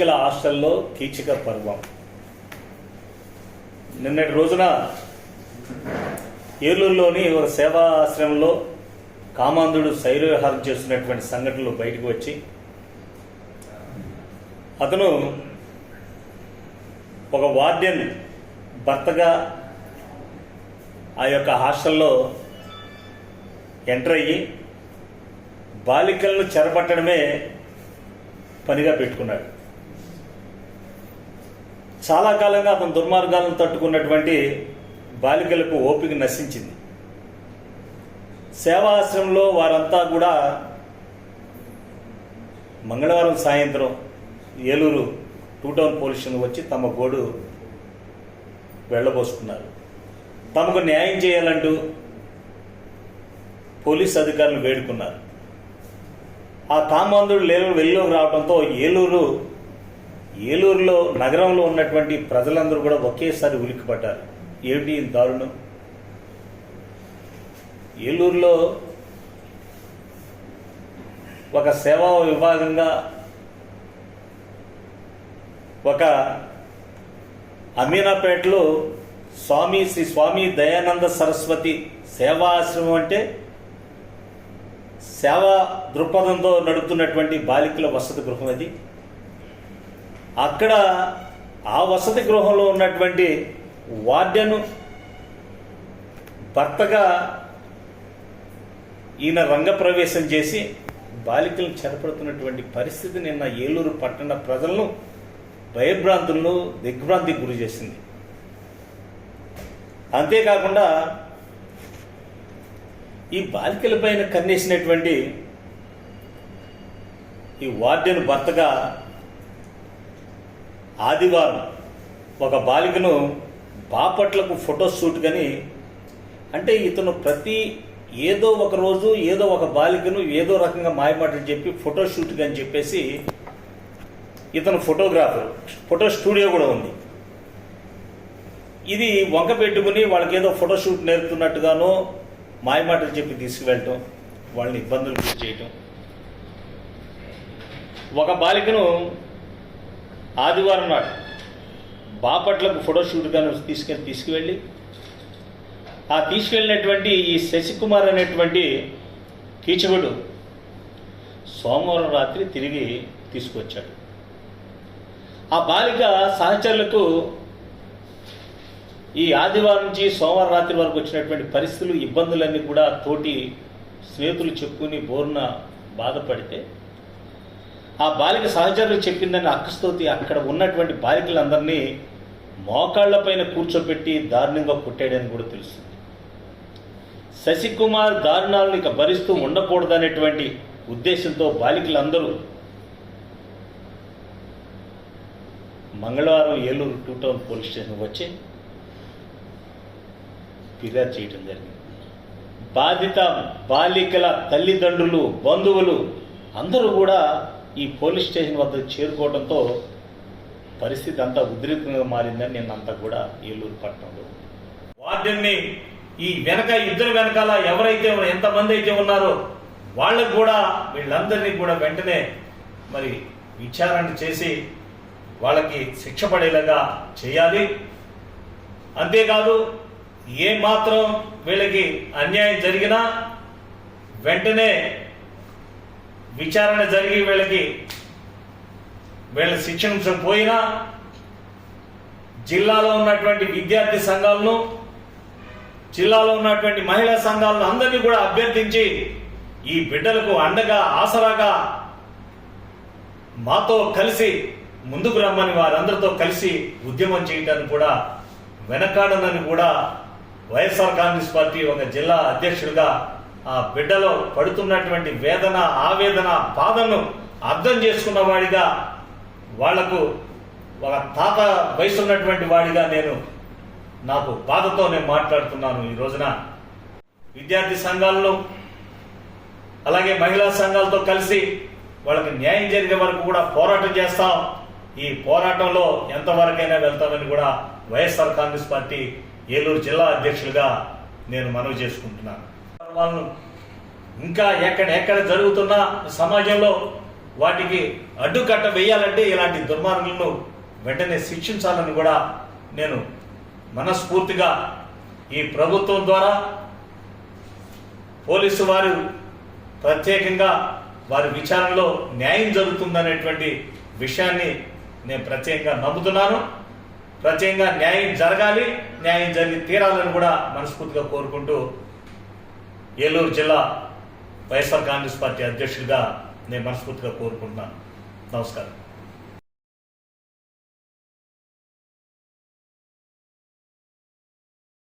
బాలికల హాస్టల్లో కీచక పర్వం. నిన్నటి రోజున ఏలూరులోని ఒక సేవా ఆశ్రమంలో కామాంధుడు శైర్యహారం చేస్తున్నటువంటి సంఘటనలు బయటకు వచ్చి అతను ఒక వార్డెన్ భర్తగా ఆ యొక్క హాస్టల్లో ఎంటర్ అయ్యి బాలికలను చెరపట్టడమే పనిగా పెట్టుకున్నాడు. చాలా కాలంగా అతను దుర్మార్గాలను తట్టుకున్నటువంటి బాలికలకు ఓపిక నశించింది. సేవాశ్రమంలో వారంతా కూడా మంగళవారం సాయంత్రం ఏలూరు టూ టౌన్ పోలీసులు వచ్చి తమ గోడు వెళ్ళబోసుకున్నారు. తమకు న్యాయం చేయాలంటూ పోలీస్ అధికారులు వేడుకున్నారు. ఆ కామాంధుడు లేరు వెళ్ళిలోకి రావడంతో ఏలూరు ఏలూరులో నగరంలో ఉన్నటువంటి ప్రజలందరూ కూడా ఒకేసారి ఉలిక్కిపడ్డారు. ఏమిటి దారుణం? ఏలూరులో ఒక సేవా విభాగంగా ఒక అమీనాపేటలో స్వామి శ్రీ స్వామి దయానంద సరస్వతి సేవాశ్రమం అంటే సేవా దృక్పథంతో నడుపుతున్నటువంటి బాలికల వసతి గృహం అది. అక్కడ ఆ వసతి గృహంలో ఉన్నటువంటి వార్డెను భర్తగా ఈయన రంగప్రవేశం చేసి బాలికలను చెరపడుతున్నటువంటి పరిస్థితి నిన్న ఏలూరు పట్టణ ప్రజలను భయభ్రాంతులను దిగ్భ్రాంతికి గురి చేసింది. అంతేకాకుండా ఈ బాలికల పైన కన్నేసినటువంటి ఈ వార్డెన్ భర్తగా ఆదివారం ఒక బాలికను బాపట్లకు ఫోటో షూట్ కానీ అంటే ఇతను ప్రతి ఏదో ఒక రోజు ఏదో ఒక బాలికను ఏదో రకంగా మాయమాటలు చెప్పి ఫోటో షూట్ అని చెప్పేసి ఇతను ఫోటోగ్రాఫర్ ఫోటో స్టూడియో కూడా ఉంది. ఇది వంక పెట్టుకుని వాళ్ళకి ఏదో ఫోటో షూట్ నేర్పుతున్నట్టుగానో మాయమాటలు చెప్పి తీసుకువెళ్ళటం వాళ్ళని ఇబ్బందులు గురి చేయటం. ఒక బాలికను ఆదివారం నాడు బాపట్లకు ఫోటోషూట్గా గాను తీసుకెళ్ళి తీసుకువెళ్ళి ఆ తీసుకెళ్ళినటువంటి ఈ శశికుమార్ అనేటువంటి కీచకుడు సోమవారం రాత్రి తిరిగి తీసుకొచ్చాడు. ఆ బాలిక సహచరులకు ఈ ఆదివారం నుంచి సోమవారం రాత్రి వరకు వచ్చినటువంటి పరిస్థితులు ఇబ్బందులన్నీ కూడా తోటి స్నేహితులు చెప్పుకుని బోర్న బాధపడితే ఆ బాలిక సహచరులు చెప్పిందని అక్కస్తోతి అక్కడ ఉన్నటువంటి బాలికలందరినీ మోకాళ్ళపైన కూర్చోబెట్టి దారుణంగా కొట్టాడని కూడా తెలుస్తుంది. శశికుమార్ దారుణాలను ఇక భరిస్తూ ఉండకూడదనేటువంటి ఉద్దేశంతో బాలికలందరూ మంగళవారం Eluru two town police station వచ్చి ఫిర్యాదు చేయడం జరిగింది. బాధిత బాలికల తల్లిదండ్రులు బంధువులు అందరూ కూడా ఈ పోలీస్ స్టేషన్ వద్ద చేరుకోవడంతో పరిస్థితి అంతా ఉద్రిక్తంగా మారిందని నిన్నంతా కూడా ఏలూరు పట్టణంలో వార్డెన్ని ఈ వెనక ఇద్దరు వెనకాల ఎవరైతే ఎంతమంది అయితే ఉన్నారో వాళ్ళకు కూడా వీళ్ళందరినీ కూడా వెంటనే మరి విచారణ చేసి వాళ్ళకి శిక్ష పడేలాగా చేయాలి. అంతేకాదు ఏ మాత్రం వీళ్ళకి అన్యాయం జరిగినా వెంటనే విచారణ జరిగి వీళ్ళకి వీళ్ళ శిక్షణ పోయినా జిల్లాలో ఉన్నటువంటి విద్యార్థి సంఘాలను జిల్లాలో ఉన్నటువంటి మహిళా సంఘాలను అందరినీ కూడా అభ్యర్థించి ఈ బిడ్డలకు అండగా ఆసరాగా మాతో కలిసి ముందుకు రమ్మని వారందరితో కలిసి ఉద్యమం చేయటానికి కూడా వెనకాడనని కూడా వైఎస్ఆర్ కాంగ్రెస్ పార్టీ ఒక జిల్లా అధ్యక్షుడిగా ఆ బిడ్డలో పడుతున్నటువంటి వేదన ఆవేదన బాధను అర్థం చేసుకున్న వాడిగా వాళ్ళకు ఒక తాత వయసు ఉన్నటువంటి వాడిగా నేను నాకు బాధతో నేను మాట్లాడుతున్నాను ఈ రోజున. విద్యార్థి సంఘాలను అలాగే మహిళా సంఘాలతో కలిసి వాళ్ళకి న్యాయం జరిగే వరకు కూడా పోరాటం చేస్తాం. ఈ పోరాటంలో ఎంతవరకైనా వెళ్తామని కూడా వైఎస్ఆర్ కాంగ్రెస్ పార్టీ ఏలూరు జిల్లా అధ్యక్షులుగా నేను మనవి చేసుకుంటున్నాను. కార్యక్రమాలను ఇంకా ఎక్కడ ఎక్కడ జరుగుతున్నా సమాజంలో వాటికి అడ్డుకట్ట వేయాలంటే ఇలాంటి దుర్మార్గులను వెంటనే శిక్షించాలని కూడా నేను మనస్ఫూర్తిగా ఈ ప్రభుత్వం ద్వారా పోలీసు వారు ప్రత్యేకంగా వారి విచారణలో న్యాయం జరుగుతుందనేటువంటి విషయాన్ని నేను ప్రత్యేకంగా నమ్ముతున్నాను. ప్రత్యేకంగా న్యాయం జరగాలి న్యాయం జరిగి తీరాలని కూడా మనస్ఫూర్తిగా కోరుకుంటూ ఏలూరు జిల్లా వైఎస్ఆర్ కాంగ్రెస్ పార్టీ అధ్యక్షుడిగా నేను మనస్ఫూర్తిగా కోరుకుంటున్నాను. నమస్కారం.